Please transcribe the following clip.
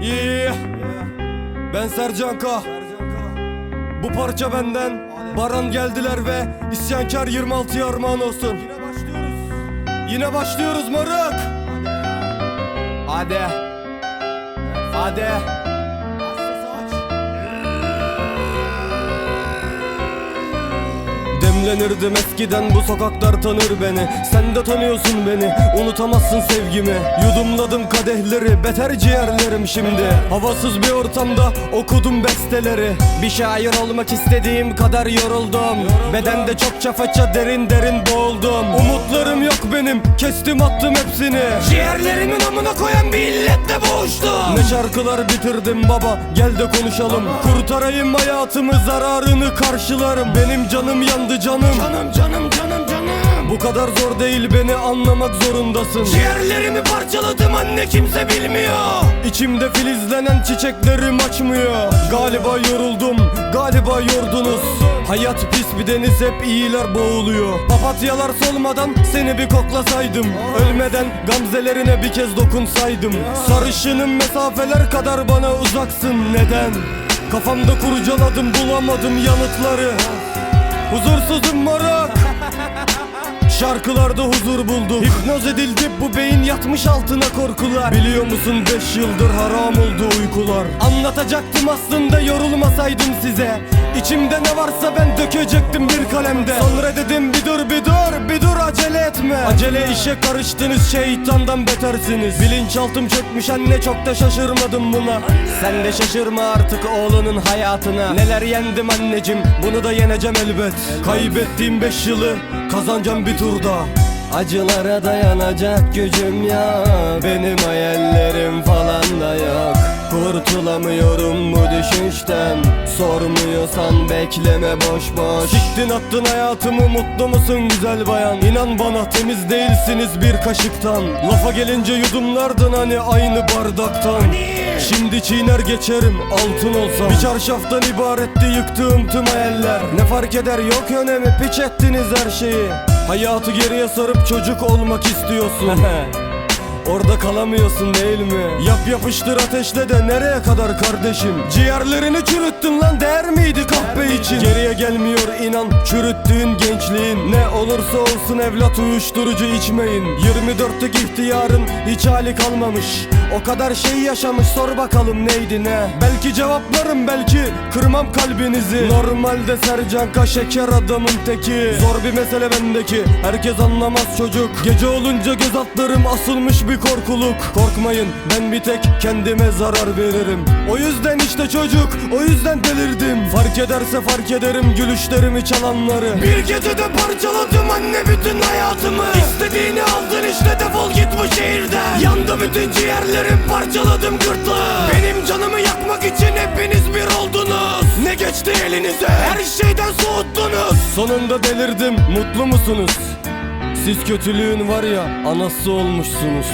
Yeah. Ben Sercan K. Bu parça benden. Baran geldiler ve isyankar 26 armağan olsun. Yine başlıyoruz. Yine başlıyoruz moruk. Hadi. Hadi. Demlenirdim eskiden bu sokaklar tanır beni. Sen de tanıyorsun beni unutamazsın sevgimi. Yudumladım kadehleri beter ciğerlerim şimdi. Havasız bir ortamda okudum besteleri. Bir şair olmak istediğim kadar yoruldum. Bedende çokça faça derin derin boğuldum. Umutlarım yok benim kestim attım hepsini. Ciğerlerimin amına koyan bir illetle Ne şarkılar bitirdim baba gel de konuşalım. Kurtarayım hayatımı zararını karşılarım. Benim canım yandı canım. Canım canım canım canım. Bu kadar zor değil beni anlamak zorundasın. Ciğerlerimi parçaladım anne kimse bilmiyor İçimde filizlenen çiçeklerim açmıyor. Galiba yoruldum galiba yordunuz. Hayat pis bir deniz hep iyiler boğuluyor. Papatyalar solmadan seni bir koklasaydım. Ölmeden gamzelerine bir kez dokunsaydım. Sarışının mesafeler kadar bana uzaksın. Neden? Kafamda kurcaladım bulamadım yanıtları. Huzursuzum moruk Şarkılarda huzur buldum. Hipnoz edildi bu beyin yatmış altına korkular. Biliyor musun 5 yıldır haram oldu uykular. Anlatacaktım aslında yorulmasaydım size. İçimde ne varsa ben dökecektim bir kalemde. Sonra dedim bir dur bir dur bir etme. Acele işe karıştınız şeytandan betersiniz. Bilinçaltım çökmüş anne çok da şaşırmadım buna. Sen de şaşırma artık oğlunun hayatına. Neler yendim anneciğim bunu da yeneceğim elbet. Kaybettiğim 5 yılı kazanacağım bir turda Acılara dayanacak gücüm ya Benim hayallerim falan da yok Kurtulamıyorum bu düşüşten. Sormuyorsan bekleme boş boş. Siktin attın hayatımı mutlu musun güzel bayan? İnan bana temiz değilsiniz bir kaşıktan. Lafa gelince yudumlardın hani aynı bardaktan. Şimdi çiğner geçerim altın olsam Bir çarşaftan ibaretti yıktığım tüm hayaller. Ne fark eder yok önemi piç ettiniz her şeyi. Hayatı geriye sarıp çocuk olmak istiyorsun Orada kalamıyorsun değil mi? Yap yapıştır ateşle de nereye kadar kardeşim? Ciğerlerini çürüttün lan değer miydi kahpe için? Geriye gelmiyor inan çürüttüğün gençliğin Ne olursa olsun evlat uyuşturucu içmeyin 24'lük ihtiyarın hiç hali kalmamış O kadar şey yaşamış sor bakalım neydi ne? Belki cevaplarım belki kırmam kalbinizi Normalde Sercan Ka şeker adamın teki Zor bir mesele bendeki herkes anlamaz çocuk Gece olunca göz altlarım asılmış bir korkuluk. Korkmayın ben bir tek kendime zarar veririm. O yüzden işte çocuk o yüzden delirdim. Fark ederse fark ederim gülüşlerimi çalanları. Bir gecede parçaladım anne bütün hayatımı. İstediğini aldın işte defol git bu şehirden. Yandı bütün ciğerlerim parçaladım gırtlağı. Benim canımı yakmak için hepiniz bir oldunuz. Ne geçti elinize? Her şeyden soğuttunuz. Sonunda delirdim mutlu musunuz? Siz kötülüğün var ya anası olmuşsunuz